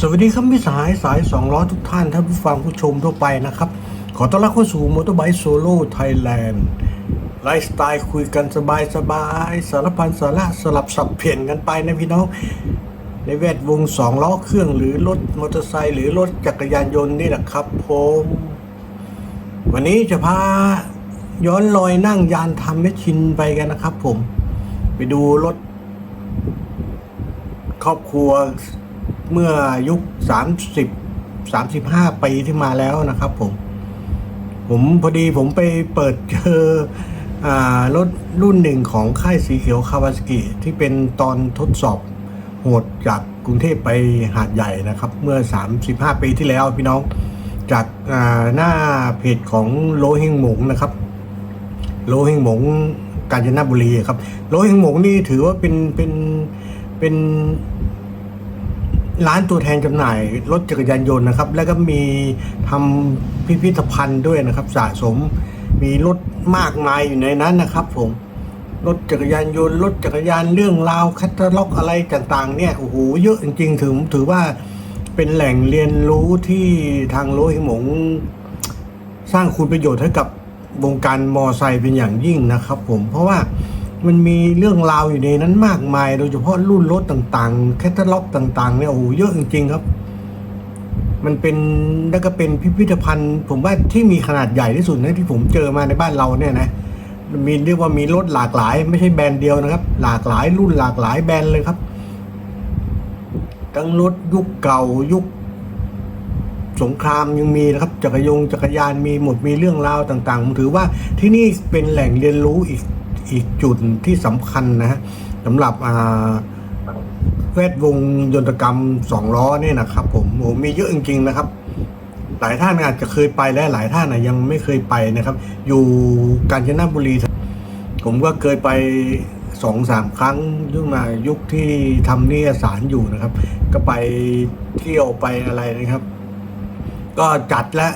สวัสดีครับพี่สายสายสองล้อทุกท่านท่านผู้ฟังผู้ชมทั่วไปนะครับ ขอต้อนรับเข้าสู่มอเตอร์ไบค์โซโล่ไทยแลนด์ไลฟ์สไตล์คุยกันสบายสบายสารพันสาระสลับสับเปลี่ยนกันไปนะพี่น้อง ในแวดวงสองล้อเครื่องหรือรถมอเตอร์ไซค์หรือรถจักรยานยนต์นี่แหละครับผมวันนี้จะพาย้อนรอยนั่งยานทำแมชชินไปกันนะครับผม ไปดูรถ ครอบครัว เมื่อยุค 30 35 ปีที่มาแล้วนะครับผม ผมพอดีผมไปเปิดเจออารถรุ่นหนึ่งของค่ายสีเขียวคาวาสกิที่เป็นตอนทดสอบโหดจากกรุงเทพไปหาดใหญ่นะครับ เมื่อ 35 ปีที่แล้วพี่น้องจากาหน้าเพจของโลเฮงหมงนะครับ โลเฮงหมงกาญจนบุรีครับ โลเฮงหมงนี่ถือว่าเป็นเป็นเป็น ร้านตัวแทนจำหน่ายรถจักรยานยนต์นะครับ แล้วก็มีทำพิพิธภัณฑ์ด้วยนะครับ สะสมมีรถมากมายอยู่ในนั้นนะครับ ผมรถจักรยานยนต์รถจักรยานเรื่องราวคัตล็อกอะไรต่างๆ เนี่ยโอ้โหเยอะจริงๆถึงถือว่าเป็นแหล่งเรียนรู้ที่ทางโลหิหมง สร้างคุณประโยชน์ให้กับวงการมอไซค์เป็นอย่างยิ่งนะครับ ผมเพราะว่า มันมีเรื่องราวอยู่ในนั้นมากมาย โดยเฉพาะรุ่นรถต่างๆ แคตตาล็อกต่าง ๆ เนี่ยโอ้โหเยอะจริงๆครับ มันเป็นแล้วก็เป็นพิพิธภัณฑ์ ผมว่าที่มีขนาดใหญ่ที่สุดนะที่ผมเจอมาในบ้านเราเนี่ยนะมีเรียกว่ามีรถหลากหลาย ไม่ใช่แบรนด์เดียวนะครับ หลากหลายรุ่นหลากหลายแบรนด์เลยครับ ทั้งรถยุคเก่ายุคสงครามยังมีนะครับ จักรยงจักรยานมีหมดมีเรื่องราวต่างๆผมถือว่าที่นี่เป็นแหล่งเรียนรู้อีก อีกจุดที่สำคัญนะฮะสำหรับแวดวงยนตกรรมสองล้อเนี่ยนะครับ ผมโอ้มีเยอะจริงๆนะครับ หลายท่านอาจจะเคยไปและหลายท่านนะยังไม่เคยไปนะครับ อยู่กาญจนบุรี ผมก็เคยไปสองสามครั้งยุคมายุคที่ทำนิยสารอยู่นะครับ ก็ไปเที่ยวไปอะไรนะครับ ก็จัดและ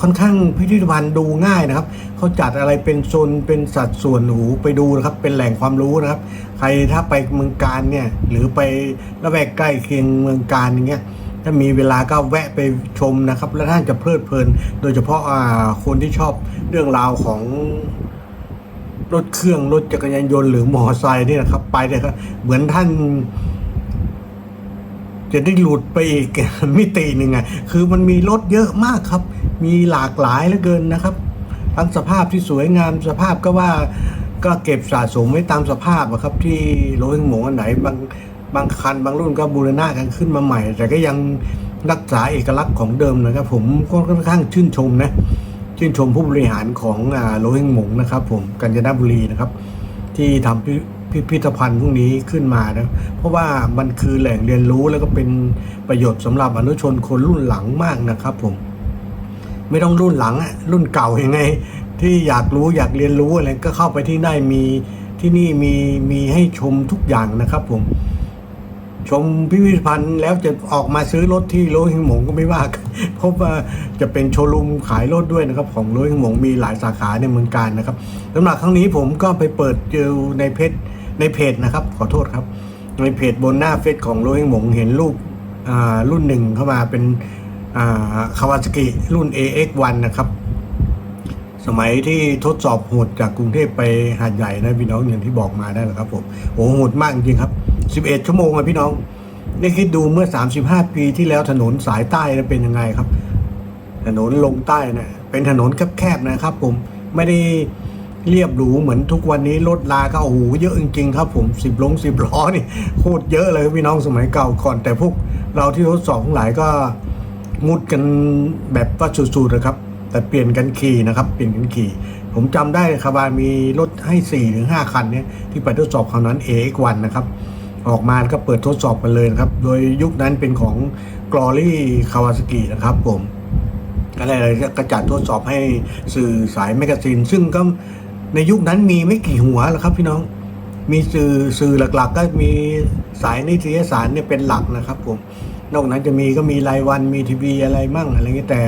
ค่อนข้างพิพิธภัณฑ์ดูง่ายนะครับเขาจัดอะไรเป็นโซนเป็นสัดส่วนหูไปดูนะครับเป็นแหล่งความรู้นะครับ ใครถ้าไปเมืองการเนี่ยหรือไปละแวกใกล้เคียงเมืองการอย่างเงี้ยถ้ามีเวลาก็แวะไปชมนะครับ แล้วท่านจะเพลิดเพลิน โดยเฉพาะอ่าคนที่ชอบเรื่องราวของรถเครื่องรถจักรยานยนต์หรือมอเตอร์ไซค์นี่นะครับ ไปเลยครับเหมือนท่าน จะได้หลุดไปอีกมิติหนึ่งอะคือมันมีรถเยอะมากครับมีหลากหลายเหลือเกินนะครับ ทั้งสภาพที่สวยงามสภาพก็ว่าก็เก็บสะสมไว้ตามสภาพอะครับที่โรยหมงอันไหนบางบางคันบางรุ่นก็บูรณะกันขึ้นมาใหม่ แต่ก็ยังรักษาเอกลักษณ์ของเดิมนะครับ ผมก็ค่อนข้างชื่นชมนะชื่นชมผู้บริหารของโรยหมงนะครับ ผมกาญจนบุรีนะครับ ที่ทำพิพิพิธภัณฑ์พวกนี้ขึ้นมานะเพราะว่ามันคือแหล่งเรียนรู้แล้วก็เป็นประโยชน์สำหรับอนุชนคนรุ่นหลังมากนะครับผม ไม่ต้องรุ่นหลังอะรุ่นเก่ายังไง ที่อยากรู้อยากเรียนรู้อะไรก็เข้าไปที่ได้มีที่นี่มีมีให้ชมทุกอย่างนะครับผม ชมพิพิธภัณฑ์แล้วจะออกมาซื้อรถที่โรหิงหมงก็ไม่ว่ากันเพราะว่าจะเป็นโชว์รูมขายรถด้วยนะครับ ของโรหิงหมงมีหลายสาขาในเมืองการนะครับสำหรับครั้งนี้ผมก็ไปเปิดเจอในเพจในเพจนะครับ ขอโทษครับ ในเพจบนหน้าเฟซของโรหิงหมงเห็นรูปอ่ารุ่นหนึ่งเข้ามาเป็น คาวาซากิรุ่น AX1 นะครับ สมัยที่ทดสอบโหดจากกรุงเทพไปหาดใหญ่นะพี่น้องอย่างที่บอกมาได้แหละครับผมโอ้โหดมากจริงครับ 11 ชั่วโมงอะพี่น้องได้คิดดูเมื่อ 35 ปีที่แล้วถนนสายใต้นะเป็นยังไงครับ ถนนลงใต้นะเป็นถนนแคบๆนะครับ ผมไม่ได้เรียบหรูเหมือนทุกวันนี้รถลาก็โอ้โหเยอะจริงๆครับผมสิบลงสิบล้อนี่โคตรเยอะเลยพี่น้องสมัยเก่าก่อน แต่พวกเราที่ทดสอบทั้งหลายก็ มุดกันแบบว่าสุดๆนะครับ แต่เปลี่ยนกันขี่นะครับ เปลี่ยนกันขี่ ผมจำได้คาบามีรถให้4หรือ5คันเนี่ยที่ไปทดสอบคราวนั้น AX1 นะครับ ออกมาก็เปิดทดสอบกันเลยนะครับ โดยยุคนั้นเป็นของ Glory Kawasaki นะครับผมก็เลยก็จัดทดสอบให้สื่อสายแมกกาซีน ซึ่งก็ในยุคนั้นมีไม่กี่หัวหรอกครับพี่น้องมีสื่อสื่อหลักๆ ก็มีสายนิตยสารเนี่ยเป็นหลักนะครับผม นอกนั้นจะมีก็มีรายวันมีทีวีอะไรมั่งอะไรเงี้ยแต่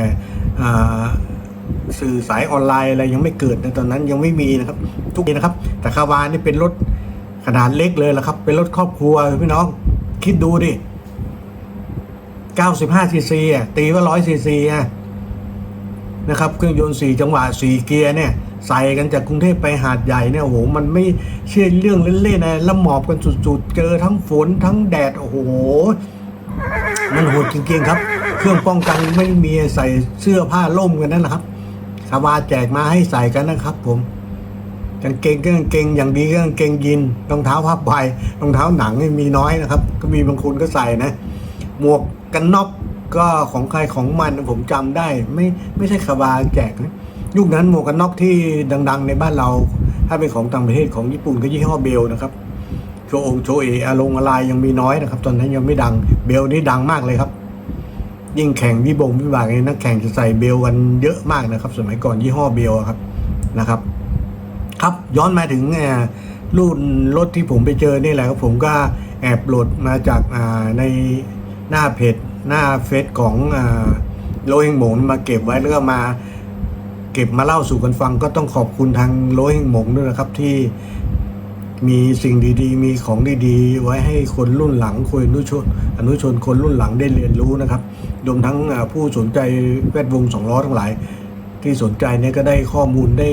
สื่อสายออนไลน์อะไรยังไม่เกิดในตอนนั้นยังไม่มีนะครับ ทุกทีนะครับ แต่คาวานี่เป็นรถขนาดเล็กเลยละครับ เป็นรถครอบครัวพี่น้อง คิดดูดิ 95ซีซีอะตีว่า 100ซีซีอะนะครับ เครื่องยนต์4จังหวะ4เกียร์เนี่ย ใส่กันจากกรุงเทพไปหาดใหญ่เนี่ยโอ้โห มันไม่ใช่เรื่องเล่นๆนะแล้วหมอบกันสุดๆ เจอทั้งฝนทั้งแดด โอ้โห มันโหดจริงๆครับ เครื่องป้องกันไม่มีใส่เสื้อผ้าล่มกันนั่นนะครับคาวาแจกมาให้ใส่กันนะครับ ผมกางเกงก็กางเกงอย่างดีก็กางเกงยีนรองเท้าผ้าใบรองเท้าหนังนี่มีน้อยนะครับ ก็มีบางคนก็ใส่นะ หมวกกันน็อกก็ของใครของมันผมจำได้ ไม่ไม่ใช่คาวาแจกนะยุคนั้นหมวกกันน็อกที่ดัง ๆ ในบ้านเรา ถ้าเป็นของต่างประเทศของญี่ปุ่นก็ยี่ห้อเบลนะครับ โชว์องโชว์เออาลงอะไรยังมีน้อยนะครับ ตอนนั้นยังไม่ดังเบลนี่ดังมากเลยครับ ยิ่งแข่งวิบงวิบากนี่นักแข่งจะใส่เบลกันเยอะมากนะครับ สมัยก่อนยี่ห้อเบลอะครับนะครับ ครับย้อนมาถึงเอ่อรุ่นรถที่ผมไปเจอนี่แหละครับผมก็แอบโหลดมาจากในหน้าเพจหน้าเฟซของโลเฮงหมงมาเก็บไว้แล้วก็มาเก็บมาเล่าสู่กันฟังก็ต้องขอบคุณทางโลเฮงหมงด้วยนะครับ ที่ มีสิ่งดีๆ มีของดีๆ ไว้ให้คนรุ่นหลังคนอนุชนอนุชนคนรุ่นหลังได้เรียนรู้นะครับรวมทั้งผู้สนใจแวดวงสองล้อทั้งหลาย ที่สนใจเนี่ยก็ได้ข้อมูลได้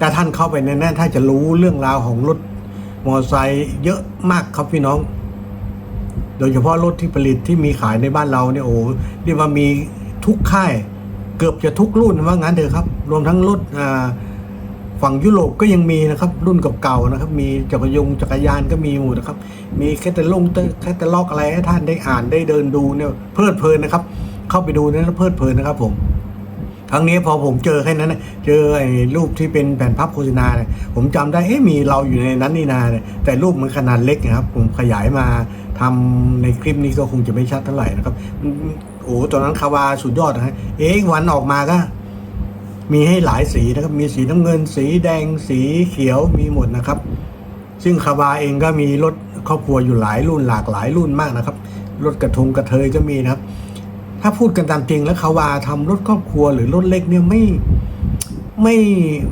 ถ้าท่านเข้าไปในนั้นถ้าจะรู้เรื่องราวของรถมอเตอร์ไซค์เยอะมากครับพี่น้อง โดยเฉพาะรถที่ผลิตที่มีขายในบ้านเราเนี่ยโอ้เรียกว่ามีทุกค่าย เกือบจะทุกรุ่นว่างั้นเถอะครับ รวมทั้งรถอ่า ฝั่งยุโรปก็ยังมีนะครับรุ่นเก่าๆนะครับมีจักรยงจักรยานก็มีหมดนะครับ มีแคตตาลงแคตตาล็อกอะไรให้ท่านได้อ่านได้เดินดูเนี่ยเพลิดเพลินนะครับ เข้าไปดูเนี่ยเพลิดเพลินนะครับผมครั้งนี้พอผมเจอแค่นั้นนะเจอไอ้รูปที่เป็นแผ่นพับโฆษณาเนี่ยผมจำได้เอ๊ะมีเราอยู่ในนั้นนี่นาเนี่ยแต่รูปมันขนาดเล็กนะครับ ผมขยายมาทำในคลิปนี้ก็คงจะไม่ชัดเท่าไหร่นะครับโอ้ตอนนั้นคาวาสุดยอดนะฮะเอ๊ะวันออกมาก็ มีให้หลายสีนะครับ มีสีน้ำเงิน สีแดง สีเขียว มีหมดนะครับ ซึ่งคาวาเองก็มีรถครอบครัวอยู่หลายรุ่นหลากหลายรุ่นมากนะครับ รถกระทงกระเทยก็มีนะครับ ถ้าพูดกันตามจริงแล้วคาวาทำรถครอบครัวหรือรถเล็กเนี่ยไม่ไม่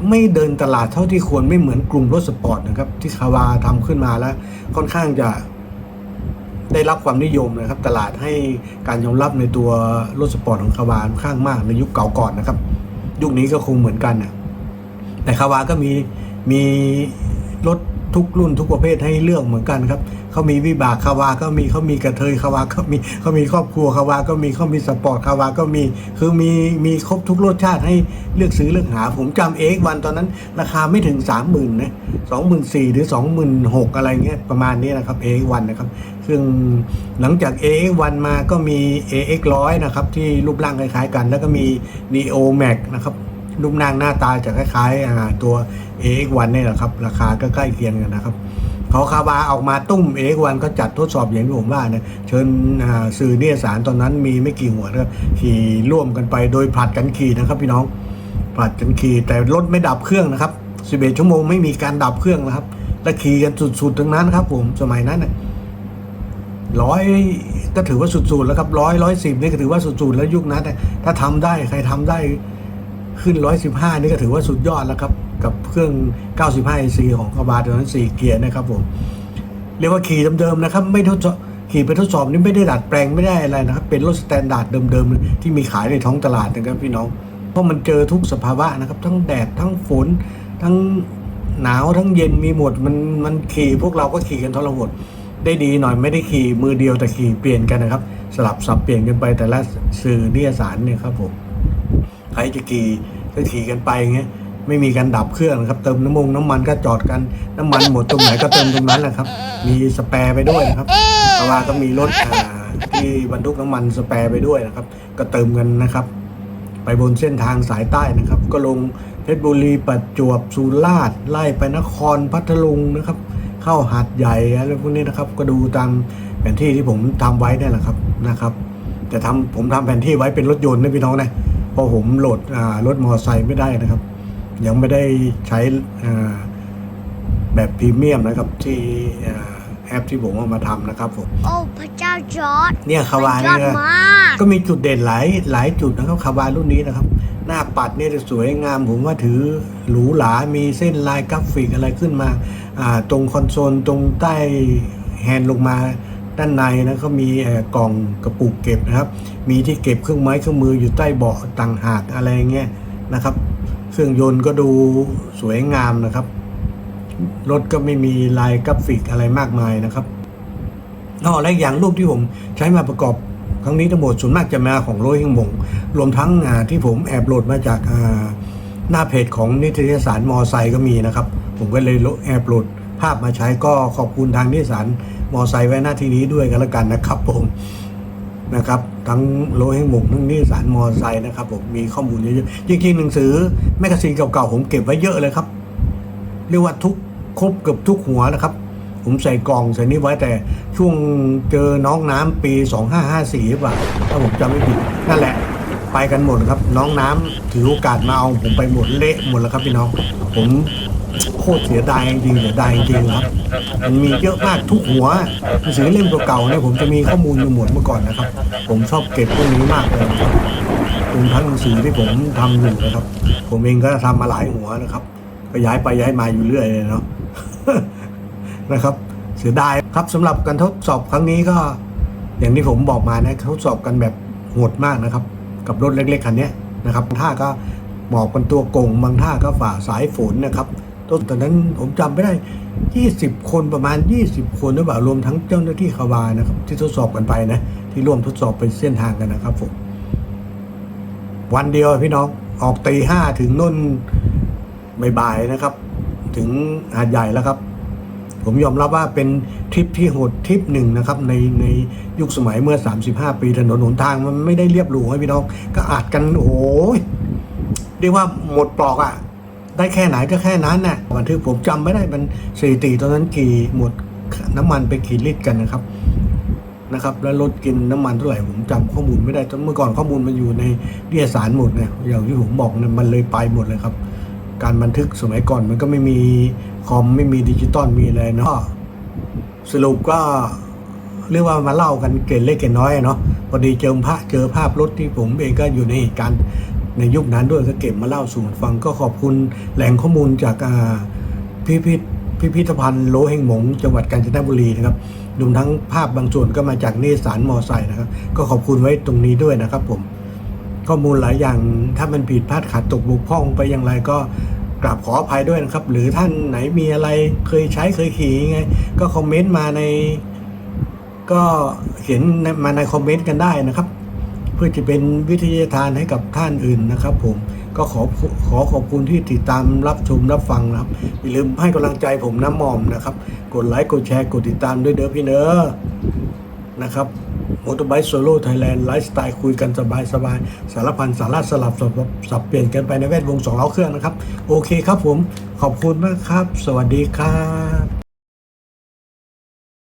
ไม่เดินตลาดเท่าที่ควรไม่เหมือนกลุ่มรถสปอร์ตนะครับ ที่คาวาทำขึ้นมาแล้ว ค่อนข้างจะได้รับความนิยมนะครับ ตลาดให้การยอมรับในตัวรถสปอร์ตของคาวาค่อนข้างมากในยุคเก่าก่อนนะครับ ยุคนี้ก็คงเหมือนกันนะแต่คาวาก็มีมีรถ ทุกรุ่นทุกประเภทให้เลือกเหมือนกันครับเขามีวิบากคาวาก็มีเขามีกระเทยคาวาก็มีเขามีครอบครัวคาวาก็มีเขามีสปอร์ตคาวาก็มีคือมีมีครบทุกรสชาติให้เลือกซื้อเลือกหา ผมจำเอ็กวันตอนนั้น ราคาไม่ถึงสามหมื่นนะสองหมื่นสี่หรือสองหมื่นหกอะไรเงี้ยประมาณนี้นะครับเอ็กวันนะครับ ซึ่งหลังจาก AX1 มาก็มี AX100 นะครับที่รูปร่างคล้ายๆกัน แล้วก็มี Neo Max นะครับ รูปร่างหน้าตาจะคล้ายๆตัว AX1 นี่แหละครับ ราคาก็ใกล้เคียงกันนะครับเขาคาบาออกมาตุ้ม AX1 ก็จัดทดสอบอย่างที่ผมว่าเนี่ยเชิญสื่อเนี่ยสารตอนนั้นมีไม่กี่หัวนะครับขี่ร่วมกันไปโดยผลัดกันขี่นะครับพี่น้องผลัดกันขี่แต่รถไม่ดับเครื่องนะครับ11ชั่วโมงไม่มีการดับเครื่องนะครับและขี่กันสุดๆทั้งนั้นครับ ผมสมัยนั้นนะร้อยก็ถือว่าสุดๆแล้วครับร้อยร้อยสิบนี่ก็ถือว่าสุดๆแล้วยุคนั้นถ้าทำได้ใครทำได้ ขึ้นร้อยสิบห้านี่ก็ถือว่าสุดยอดแล้วครับ กับเครื่อง 95 cc ของคาบาตอนนั้น 4 เกียร์นะครับผมเรียกว่าขี่เดิมๆนะครับ ไม่ทดสอบขี่ไปทดสอบนี่ไม่ได้ดัดแปลงไม่ได้อะไรนะครับ เป็นรถสแตนดาร์ดเดิมๆ ที่มีขายในท้องตลาดนะครับพี่น้อง เพราะมันเจอทุกสภาวะนะครับ ทั้งแดดทั้งฝน ทั้งหนาวทั้งเย็นมีหมดมันมันขี่พวกเราก็ขี่กันทรหดได้ดีหน่อยไม่ได้ขี่มือเดียวแต่ขี่เปลี่ยนกันนะครับ สลับสับเปลี่ยนกันไปแต่ละสื่อนิยสารเนี่ยครับผม ครจะขี่ก็ขี่กันไปเงี้ยไม่มีการดับเครื่องนะครับเติมน้ำมงน้ำมันก็จอดกันน้ำมันหมดตรงไหนก็เติมตรงนั้นแหละครับ มีสแปร์ไปด้วยนะครับเพราะว่าก็มีรถที่บรรทุกน้ำมันสแปร์ไปด้วยนะครับ ก็เติมกันนะครับ ไปบนเส้นทางสายใต้นะครับ ก็ลงเพชรบุรีประจวบสุราษฎร์ไล่ไปนครพัทลุงนะครับ เข้าหาดใหญ่อะไรพวกนี้นะครับ ก็ดูตามแผนที่ที่ผมทำไว้นี่แหละครับนะครับ แต่ทำผมทำแผนที่ไว้เป็นรถยนต์นะพี่น้องนะ ราะผมโหลดอ่ารถมอเตอร์ไซค์ไม่ได้นะครับ ยังไม่ได้ใช้อ่าแบบพรีเมียมนะครับที่อ่าแอปที่ผมเอามาทำนะครับผมโอ้พระเจ้าจอร์ดเนี่ยคาวาสุดยเนี่อดยมากก็มีจุดเด่นหลายหลายจุดนะครับคาวารุ่นนี้นะครับ หน้าปัดเนี่ยจะสวยงามผมว่าถือหรูหรา มีเส้นลายกราฟิกอะไรขึ้นมาอ่าตรงคอนโซลตรงใต้แฮนด์ลงมา ด้านในนะก็มีกล่องกระปุกเก็บนะครับ มีที่เก็บเครื่องไม้เครื่องมืออยู่ใต้เบาะต่างหากอะไรเงี้ยนะครับ เครื่องยนต์ก็ดูสวยงามนะครับ รถก็ไม่มีลายกราฟิกอะไรมากมายนะครับนอกและอีกอย่างรูปที่ผมใช้มาประกอบครั้งนี้ทั้งหมดส่วนมากจะมาของโรยหิงมงรวมทั้งที่ผมแอบโหลดมาจากหน้าเพจของนิตยสารมอไซค์ก็มีนะครับ ผมก็เลยแอบโหลด ภาพมาใช้ก็ขอบคุณทางนิสารมอไซค์ไว้หน้าที่นี้ด้วยกันล้วกันนะครับผมนะครับทั้งโลเฮงหมงทั้งนิสสานมอไซค์นะครับผมมีข้อมูลเยอะๆจริงๆหนังสือแมกกาซีนเก่าๆผมเก็บไว้เยอะเลยครับ เรียกว่าทุกครบเกือบทุกหัวนะครับ ผมใส่กล่องใส่นี่ไว้แต่ช่วงเจอน้องน้ำปี 2554หรือเปล่าถ้าผมจำไม่ผิดนั่นแหละ ไปกันหมดครับ น้องน้ำถือโอกาสมาเอาผมไปหมดเละหมดแล้วครับพี่น้อง ผม โคตรเสียดายจริงเสียดายจริงครับมันมีเยอะมากทุกหัวหนังสือเล่มเก่าๆเนี่ยผมจะมีข้อมูลอยู่หมดเมื่อก่อนนะครับ ผมชอบเก็บพวกนี้มากเลยนะครับรวมทั้งหนังสือที่ผมทำอยู่นะครับ ผมเองก็ทำมาหลายหัวนะครับ ก็ย้ายไปย้ายมาอยู่เรื่อยเลยเนาะนะครับ เสียดายครับสำหรับการทดสอบครั้งนี้ก็ อย่างที่ผมบอกมานะทดสอบกันแบบโหดมากนะครับ กับรถเล็กๆคันนี้นะครับบางท่าก็หมอบกันตัวโกงบางท่าก็ฝ่าสายฝนนะครับ ตอนตอนนั้นผมจำไม่ได้ 20 คนประมาณ 20 คนหรือเปล่ารวมทั้งเจ้าหน้าที่ขาวานะครับ ที่ทดสอบกันไปนะ ที่ร่วมทดสอบเป็นเส้นทางกันนะครับผมวันเดียวพี่น้องออกตีห้าถึงนุ่นบ่ายๆนะครับ ถึงหาดใหญ่แล้วครับ ผมยอมรับว่าเป็นทริปที่โหดทริปหนึ่งนะครับ ในในยุคสมัยเมื่อ 35 ปีถนนหนทางมันไม่ได้เรียบหรูให้พี่น้อง ก็อาจกันโอ้โหเรียกว่าหมดปลอกอะ่ะ ได้แค่ไหนก็แค่นั้นน่ะบันทึกผมจำไม่ได้มันสถิติตอนนั้นกี่หมดน้ำมันไปกี่ลิตรกันนะครับนะครับ แล้วรถกินน้ำมันเท่าไหร่ผมจำข้อมูลไม่ได้ตอนเมื่อก่อนข้อมูลมันอยู่ในนิตยสารหมดไงอย่างที่ผมบอกเนี่ยมันเลยไปหมดเลยครับ การบันทึกสมัยก่อนมันก็ไม่มีคอมไม่มีดิจิตอลมีอะไรเนาะสรุปก็เรียกว่ามาเล่ากันเกล็ดเล็กเกล็ดน้อยเนาะพอดีเจอภาพเจอภาพรถที่ผมเองก็อยู่ในเหตุการณ์ ในยุคนั้นด้วยก็เก็บมาเล่าสู่กันฟังก็ขอบคุณแหล่งข้อมูลจากอ่พิพิธพิพิธภัณฑ์โลเฮงหมง จังหวัดกาญจนบุรีนะครับรวมทั้งภาพบางส่วนก็มาจากนิสสารมอไซค์นะครับ ก็ขอบคุณไว้ตรงนี้ด้วยนะครับผม ข้อมูลหลายอย่างถ้ามันผิดพลาดขาดตกบกพร่องไปอย่างไรก็กราบขออภัยด้วยนะครับ หรือท่านไหนมีอะไรเคยใช้เคยขี่ยังไง ก็คอมเมนต์มาใน ก็เขียนมาในคอมเมนต์กันได้นะครับ พื่อจะเป็นวิทยาทานให้กับท่านอื่นนะครับ ผมก็ขอขอขอบคุณที่ติดตามรับชมรับฟังนะครับอย่าลืมให้กำลังใจผมน้ำมอมนะครับ กดไลค์กดแชร์กดติดตามด้วยเด้อพี่เนอนะครับมอเตอร์ไบค์โซโล่ไทยแลนด์ไลฟ์สไตล์คุยกันสบายสบายสารพันสาระสลับสับสับเปลี่ยนกันไปในแวดวงสองล้อเครื่องนะครับ โอเคครับผมขอบคุณมากครับ สวัสดีครับ